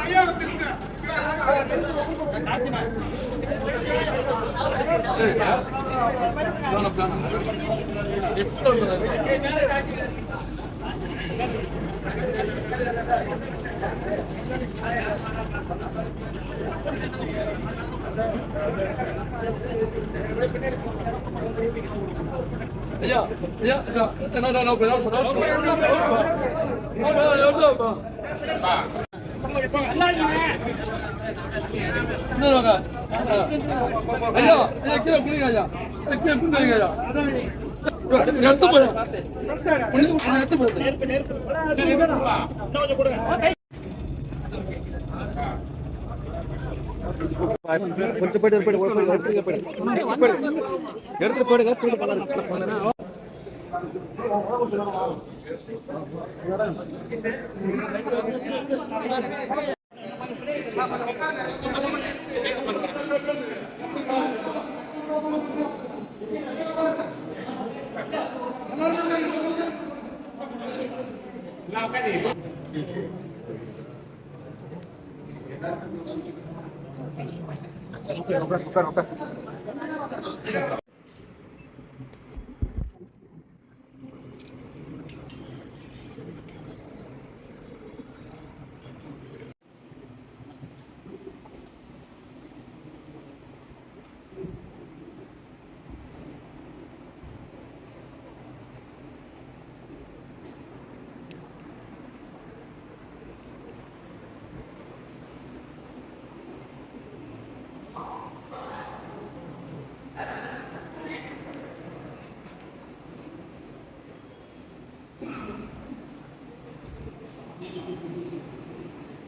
ஐயா ஐயா ஐயா என்ன என்ன என்ன என்ன ஐயா ஐயா கீழே குடிங்க ஐயா கீழே குடிங்க ஐயா எடுத்து போயிடும் எடுத்து போய் எடுத்து போயிடுங்க போயிட்டு போலாம்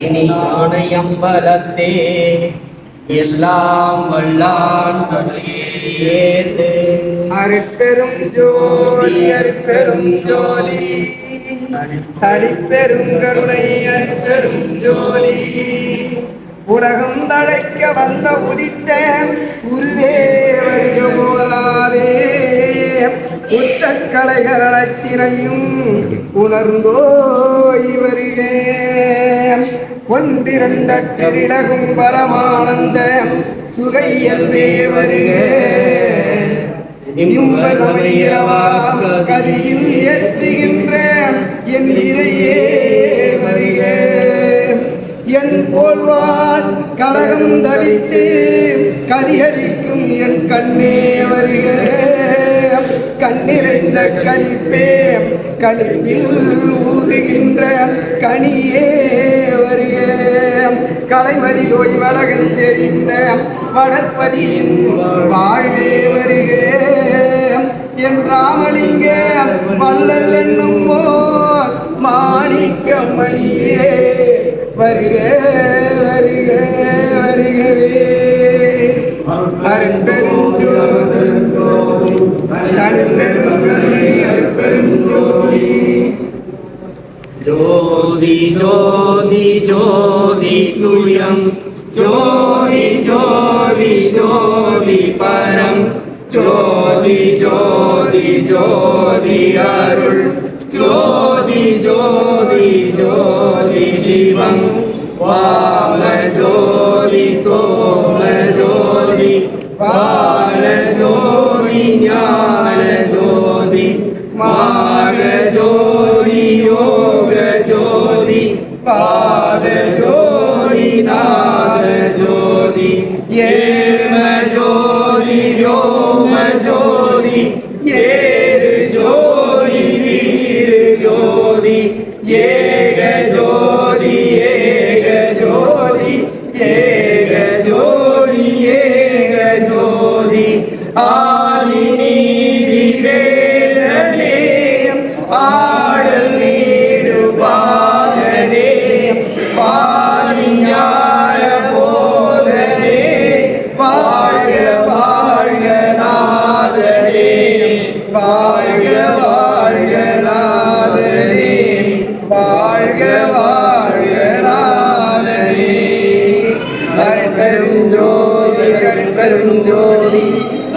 இனி ஆணையம்பலத்தே எல்லாம் வல்லான் ஏது அருட்பெரும் ஜோதி அருட்பெரும் ஜோதி. தடிப்பெரும் கருணை அருட்பெரும் ஜோதி. உலகம் தழைக்க வந்த உதித்த உருவே வருக போதாதே குற்றக்கலைகரணத்தினையும் உணர்ந்தோய் வருக. ஒன்றிரண்டற்றிலகும் பரமானந்த சுகையல்வே வருக இம்பதமையிரவா கதியில் ஏற்றுகின்ற என் இறையே வருக. என் போல்வார் கலகம் தவித்து கதிகளிக்கும் என் கண்ணே வருக கண்ணிறைந்த கழிப்பே கழிப்பில் ஊறுகின்ற கனியே வருக கலைமதி தோய் வடகந்தெறிந்த வடற்பதியின் வாழ்வே வருக என் ராமலிங்க வல்லல் என்னும் மாணிக்க மணியே வருக வருக வருகவே. அருட்பெரும் ஜோதி ஜோதி ஜோதி சுயம். ஜோதி ஜோதி ஜோதி பரம். ஜோதி ஜோதி ஜோதி அருள். ஜோதி ஜோதி ஜோதி சிவம். வாம ஜோதி சோம ஜோதி பால ஜோதி ஞான ஜோதி மாக ஜோதி யோக ஜோதி பாத ஜோதி நாத ஜோதி ஏம ஜோதி யோம ஜோதி வேதனே ஆடல் நீடு பாதனே பாலிஞான போதனே வாழ்க வாழ்க நாதனே வாழ்க வாழ்க நாதனே வாழ்க வாழ்க நாதனே. அருட்பெருஞ்சோதி